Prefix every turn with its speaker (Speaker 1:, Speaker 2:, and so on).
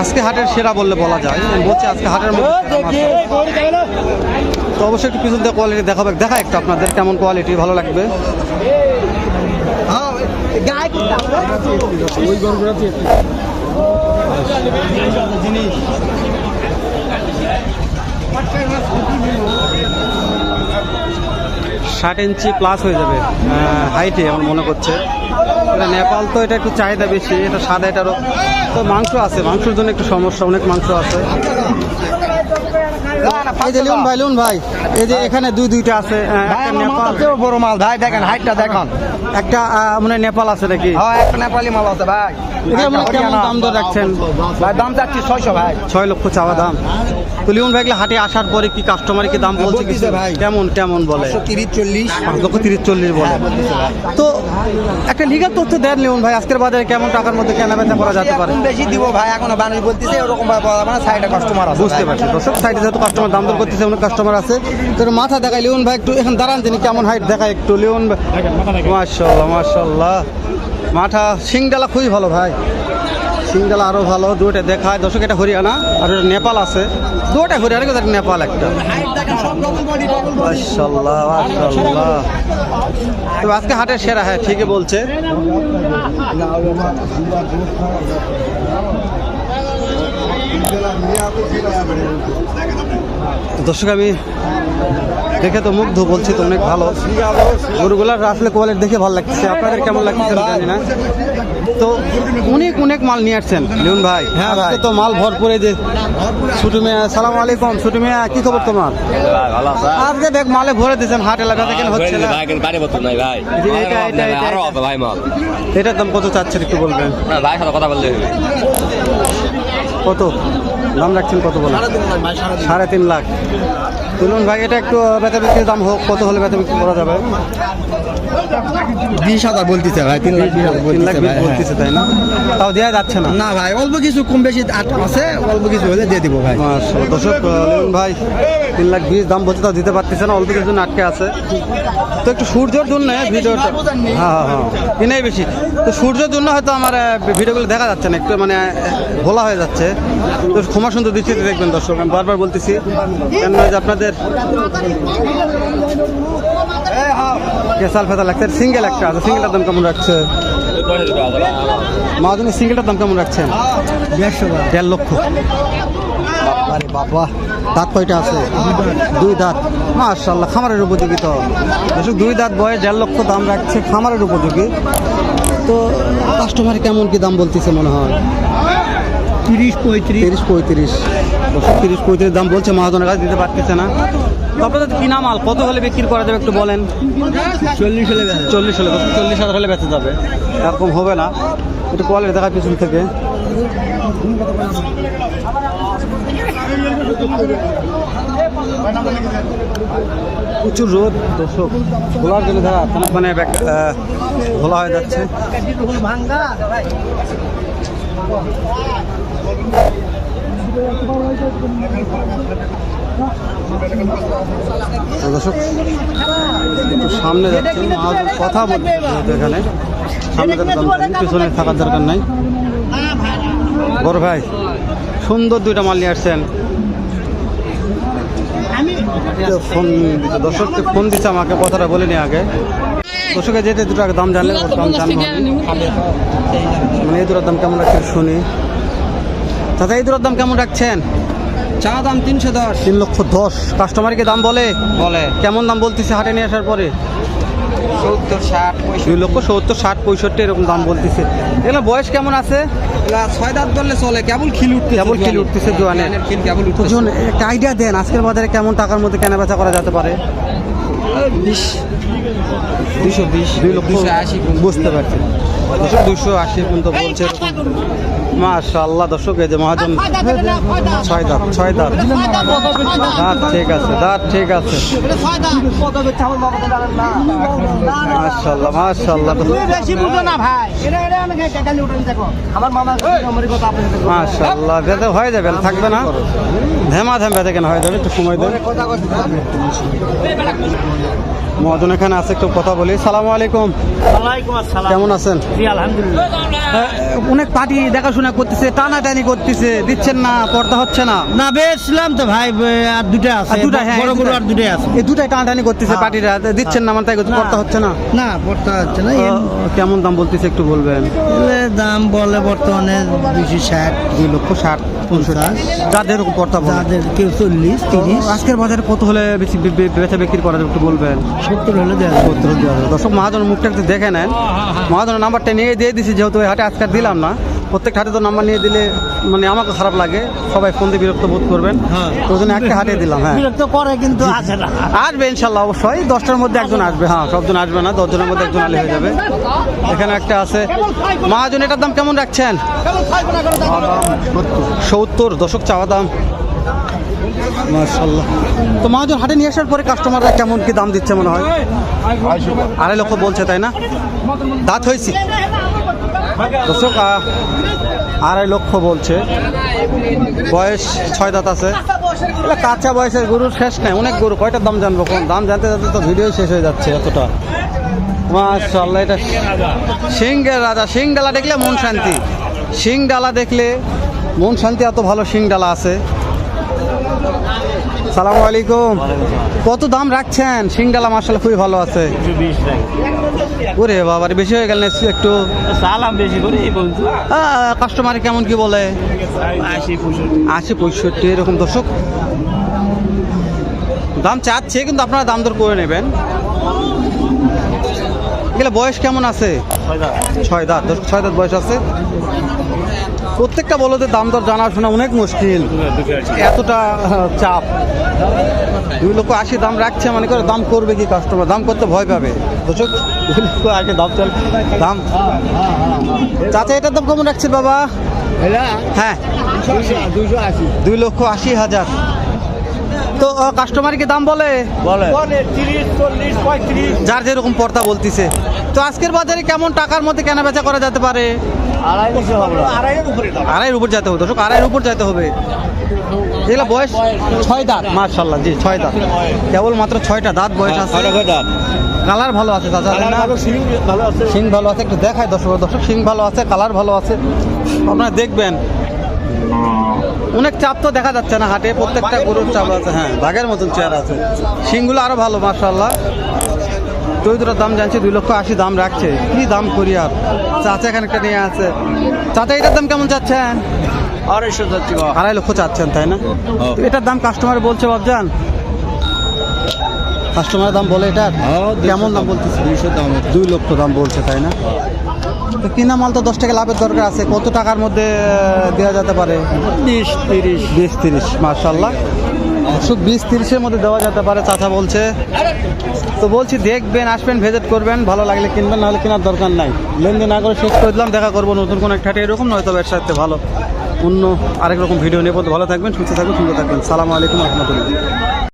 Speaker 1: আজকে হাটের সেরা বললে বলা যায়। বলছি আজকে হাটের মধ্যে তো অবশ্যই একটু পিছন দিয়ে কোয়ালিটি দেখাবে। দেখা একটু আপনাদের কেমন কোয়ালিটি ভালো লাগবে। ষাট ইঞ্চি প্লাস হয়ে যাবে হাইটে আমার মনে করছে। এটা নেপাল তো এটা একটু চাহিদা বেশি এটা সাদা এটারও তো মাংস আছে মাংসের জন্য একটু সমস্যা অনেক মাংস আছে। এই যে লিউন ভাই লিউন ভাই এই যে এখানে দুই দুইটা আছে নেপাল।
Speaker 2: বড় মাল ভাই দেখেন হাইটটা দেখুন।
Speaker 1: একটা মানে নেপাল আছে নাকি?
Speaker 2: হ্যাঁ একটা নেপালি মাল আছে ভাই।
Speaker 1: কেমন দাম দর রাখছেন?
Speaker 2: ভাই দাম চাচ্ছি ছয়শো ভাই।
Speaker 1: ছয় লক্ষ চাওয়া দাম। তো লিওন ভাই হাটে আসার পরে কি কাস্টমার কি দাম বলছে কিছু?
Speaker 2: ভাই।
Speaker 1: কেমন কেমন বলে?
Speaker 2: তিরিশ চল্লিশ।
Speaker 1: পাঁচ লক্ষ তিরিশ চল্লিশ বলে। তো একটা লিগাল তথ্য দেন লিওন ভাই আজকের বাজারে কেমন টাকার মধ্যে কেনা বেচা করা যেতে পারে?
Speaker 2: বেশি দিব ভাই এখনও বানুষ বলতেছে ওরকম ভাবে মানে সাইডে কাস্টমার আছে
Speaker 1: বুঝতে পারছি দর্শক সাইডে যেহেতু কাস্টমার দাম দর করতেছে অনেক কাস্টমার আছে। তো মাথা দেখায় লিওন ভাই একটু এখন দাঁড়ান তিনি কেমন হাইট দেখায় একটু লিওন ভাই। মাশাল্লাহ মাশাল্লাহ মাথা সিংডালা খুবই ভালো ভাই। সিংডালা আরও ভালো দুটো দেখায়। দর্শক, এটা হরিয়ানা আর নেপাল আছে। দুটা হরিয়ানা, কিন্তু নেপাল একটা। আজকে হাটের সেরা হ্যাঁ ঠিকই বলছে। দর্শক আমি দেখে তো মুগ্ধ বলছি তো অনেক ভালো। গরুগুলার আসলে কোয়ালিটি দেখে ভালো লাগছে আপনাদের কেমন লাগছে জানি না। তো অনেক অনেক মাল নিয়ে আসছেন লিউন ভাই।
Speaker 2: হ্যাঁ ভাই।
Speaker 1: আজকে তো মাল ভরপুরে যে ছুটু মিয়া সালাম আলাইকুম। ছুটু মিয়া কি খবর তোমার?
Speaker 3: আছে
Speaker 1: আজকে দেখ মালে ভরে দিয়েছেন হাট এলাকা থেকে হচ্ছে না।
Speaker 3: ভাই।
Speaker 1: এটা, এটা, এটা,
Speaker 3: আরও ভাই মাল।
Speaker 1: এটার দাম কত চাচ্ছেন একটু বলবেন?
Speaker 3: ভাই সাথে কথা বললে হবে
Speaker 1: কত? দাম রাখছেন কত বলেন? সাড়ে তিন লাখ তুলুন ভাই এটা একটু বেচা বিক্রির দাম হোক কত হলে বেচা বিক্রি করা যাবে?
Speaker 2: বিশ হাজার বলতেছে ভাই তিন লাখ
Speaker 1: তিন লাখ
Speaker 2: বলতেছে
Speaker 1: বলতেছে তাই না? তাও দেওয়া যাচ্ছে না।
Speaker 2: না ভাই অল্প কিছু কম বেশি আছে অল্প কিছু হলে দিয়ে দিব ভাই।
Speaker 1: দর্শক ভাই তিন লাখ বিশ দাম বলছে তাও দিতে পারতেছে না অল্প কিছু আটকে আছে। তো একটু সূর্যের জন্য ভিডিওটা হ্যাঁ হ্যাঁ হ্যাঁ। কিনাই বেশি। তো সূর্যের জন্য হয়তো আমার ভিডিওগুলো দেখা যাচ্ছে না একটু মানে ভোলা হয়ে যাচ্ছে। তো ক্ষমা সুন্দর দৃষ্টিতে দেখবেন দর্শক আমি বারবার বলতেছি কেন যে আপনাদের কেসাল ফেতা লাগছে? সিঙ্গেল একটা আছে সিঙ্গেলটার দাম কেমন রাখছে? মাহাজনের সিঙ্গেলটার দাম কেমন রাখছেন?
Speaker 2: দেড়শো
Speaker 1: দেড় লক্ষ। আরে বাবা দাঁত কয়টা আছে? দুই দাঁত। মাশাল্লাহ খামারের উপযোগী তো। দর্শক দুই দাঁত বয়ে দেড় লক্ষ দাম রাখছে খামারের উপযোগী। তো কাস্টমার কেমন কি দাম বলতেছে মনে হয়?
Speaker 2: তিরিশ পঁয়ত্রিশ।
Speaker 1: তিরিশ পঁয়ত্রিশ। তিরিশ পঁয়ত্রিশ দাম বলছে মহাজনের কাছে দিতে পারতেছে না। আপনাদের কিনা মাল? কত হলে বিক্রি করা যাবে একটু বলেন?
Speaker 2: চল্লিশ হলে
Speaker 1: চল্লিশ হলে চল্লিশ হাজার হলে বেঁচে যাবে। এরকম হবে না। একটু কোয়ালিটি দেখা পিছন থেকে। প্রচুর রোদ দর্শক। ঘোলার জন্য দেখা অনেক মানে ঘোলা হয়ে যাচ্ছে। দর্শক একটু সামনে যাচ্ছেন মহাজন কথা বলছে এখানে। সামনে পিছনে থাকার দরকার নাই। বড় ভাই সুন্দর দুইটা মাল নিয়ে আসছেন। ফোন দিচ্ছে দর্শককে ফোন দিচ্ছে আমাকে কথাটা বলিনি আগে। দর্শকে যেতে দুটো আগে দাম জানলে দাম জানব। মানে এই দুটোর দাম কেমন রাখছেন শুনি। চাচা এই দুটোর দাম কেমন রাখছেন?
Speaker 2: চা দাম তিনশো দশ।
Speaker 1: তিন লক্ষ দশ। কাস্টমারকে দাম বলে?
Speaker 2: বলে।
Speaker 1: কেমন দাম বলতেছে হাটে নিয়ে আসার পরে?
Speaker 2: সত্তর ষাট
Speaker 1: দুই লক্ষ সত্তর ষাট পঁয়ষট্টি এরকম দাম বলতেছে। এগুলো বয়স কেমন আছে?
Speaker 2: ছয় দাঁত ধরলে চলে কেবল খিল উঠতে
Speaker 1: কেবল খিল উঠতেছে
Speaker 2: উঠতেছে।
Speaker 1: জন একটা আইডিয়া দেন আজকের বাজারে কেমন টাকার মধ্যে কেনা বেচা করা যেতে পারে?
Speaker 2: বিশ। দুশো বিশ দুশো আশি
Speaker 1: বুঝতে পারছি। দুশো আশি পর্যন্ত বলছে মাশাল্লাহ দর্শক এই যে মহাজন ছয় দাঁত ছয় দাঁত। দাঁত ঠিক আছে দাঁত ঠিক আছে। মাশাল্লাহ মাশাল্লাহ মাশাল্লাহ বেঁধে হয়ে যাবে থাকবে না। ধেমা ধেম বেঁধে কেন হয়ে যাবে একটু সময় দেবে মহাজন এখানে আছে একটু কথা বলি। সালাম আলাইকুম। কেমন আছেন? অনেক পার্টি দেখাশোনা করতেছে টানাটানি করতেছে দিচ্ছেন না পর্দা হচ্ছে না?
Speaker 4: না বেচলাম তো ভাই আর দুটো আছে
Speaker 1: দুটা হ্যাঁ
Speaker 4: বড়
Speaker 1: দুটা-
Speaker 4: আর দুটো আছে।
Speaker 1: এই দুটাই টানাটানি করতেছে
Speaker 4: হ্যাঁ।
Speaker 1: পার্টিরা দিচ্ছেন না মানে তাই। পর্দা হচ্ছে না?
Speaker 4: না পড়তে হচ্ছে না
Speaker 1: কেমন দাম বলতেছে একটু বলবেন?
Speaker 4: দাম বলে বর্তমানে দুইশো ষাট
Speaker 1: দুই লক্ষ ষাট
Speaker 4: পঞ্চাশ।
Speaker 1: যাদের পর্দা
Speaker 4: যাদের কেউ চল্লিশ তিরিশ।
Speaker 1: আজকের বাজারে কত হলে বেশি বেচা বিক্রি করা যাবে একটু বলবেন?
Speaker 4: সত্তর হলে দেওয়া
Speaker 1: সত্তর দেওয়া যাবে। দর্শক মহাজনের মুখটা একটু দেখে নেন। মহাজনের নাম্বারটা নিয়ে দিয়ে দিছি যেহেতু হাটে আজকাল দিলাম না। প্রত্যেক হাটে তো নাম্বার নিয়ে দিলে মানে আমাকে খারাপ লাগে। সবাই ফোন দিয়ে বিরক্ত বোধ করবেন।
Speaker 4: হ্যাঁ।
Speaker 1: তো ওই জন্য একটা হাটে দিলাম হ্যাঁ।
Speaker 4: বিরক্ত করে কিন্তু আসে না।
Speaker 1: আসবে ইনশাল্লাহ অবশ্যই। দশটার মধ্যে একজন আসবে হ্যাঁ সবজন আসবে না দশজনের মধ্যে একজন আলে হয়ে যাবে। এখানে একটা আছে। মহাজন এটার দাম কেমন রাখছেন? সত্তর। দশক চাওয়া দাম। মার্শাল্লাহ তো মহাজন, হাটে নিয়ে আসার পরে কাস্টমাররা কেমন কি দাম দিচ্ছে মনে হয়? আড়াই লক্ষ বলছে, তাই না? দাঁত হয়েছি। আড়াই লক্ষ বলছে। বয়স ছয় দাঁত আছে। কাঁচা বয়সের গরুর শেষ নেই, অনেক গরু। কয়টার দাম জানব কোন দাম জানতে জানতে তো ভিডিও শেষ হয়ে যাচ্ছে এতটা। মাশাল্লাহ এটা সিংহের রাজা। সিং ডালা দেখলে মন শান্তি। সিং ডালা দেখলে মন শান্তি, এত ভালো সিং ডালা আছে। সালামু আলাইকুম। কত দাম রাখছেন? সিঙ্গালা মার্শাল খুবই ভালো আছে। ওরে বাবার বেশি হয়ে গেল একটু?
Speaker 4: সালাম বেশি করে
Speaker 1: কাস্টমার কেমন কি বলে?
Speaker 4: আশি পঁয়ষট্টি।
Speaker 1: আশি পঁয়ষট্টি এরকম দর্শক। দাম চাচ্ছে কিন্তু আপনারা দাম দর করে নেবেন। এগুলো বয়স কেমন আছে? ছয় দাঁত। দশ ছয় দাঁত বয়স আছে? প্রত্যেকটা বলদের দাম দর জানাশোনা অনেক মুশকিল। এতটা চাপ। দুই লক্ষ আশি দাম রাখছে মানে করে দাম করবে কি কাস্টমার দাম করতে ভয় পাবে। দর্শক দুই লক্ষ আগে দাম চল দাম। চাচা এটার দাম কেমন রাখছে বাবা? হ্যাঁ।
Speaker 4: আশি।
Speaker 1: দুই লক্ষ আশি হাজার। তো কাস্টমার কি দাম বলে?
Speaker 4: বলে। তিরিশ চল্লিশ পঁয়ত্রিশ।
Speaker 1: যার যেরকম পর্দা বলতিছে। তো আজকের বাজারে কেমন টাকার মধ্যে কেনা বেচা করা যেতে পারে?
Speaker 4: আড়াইয়ের উপরে
Speaker 1: যেতে হবে দর্শক আড়াইয়ের উপর যেতে হবে। এগুলো বয়স ছয় দাঁত। মার্শাল্লাহ জি ছয় দাঁত। কেবল মাত্র ছয়টা দাঁত বয়স আছে। কালার ভালো আছে চাচা। না
Speaker 4: ভালো আছে।
Speaker 1: সিং ভালো আছে একটু দেখায় দর্শক দর্শক সিং ভালো আছে কালার ভালো আছে। আপনারা দেখবেন অনেক চাপ তো দেখা যাচ্ছে না হাটে প্রত্যেকটা গরুর চাপ আছে হ্যাঁ বাঘের মতন চেয়ার আছে। সিংগুলো আরও ভালো মার্শাল্লাহ ওই দুটোর দাম জানছি দুই লক্ষ আশি দাম রাখছে। কি দাম করি আর? চাচা এখানে একটা নিয়ে আছে। চাচা এটার দাম কেমন চাচ্ছেন?
Speaker 4: আড়াইশো যাচ্ছি
Speaker 1: আড়াই লক্ষ চাচ্ছেন তাই না? এটার দাম কাস্টমার বলছে বাবজান কাস্টমারের দাম বলে এটার? কেমন দাম। বলতেছে? দুইশো দাম। দুই লক্ষ দাম বলছে তাই না? তো কিনা মাল তো দশ টাকা লাভের দরকার আছে কত টাকার মধ্যে দেওয়া যেতে পারে?
Speaker 4: বিশ তিরিশ।
Speaker 1: বিশ তিরিশ মার্শাল্লাহ শুধু বিশ তিরিশের মধ্যে দেওয়া যেতে পারে চাচা বলছে। তো বলছি দেখবেন আসবেন ভিজিট করবেন ভালো লাগলে কিনবেন নাহলে কেনার দরকার নাই। লেনদেন না করে শেষ করে দিলাম দেখা করব নতুন কোনো একটা এরকম নয়তো সাথে ভালো। অন্য আরেক রকম ভিডিও নিয়ে ভালো থাকবেন সুস্থ থাকবেন সুন্দর থাকবেন। সালামু আলাইকুম রহমতুল্লাহ।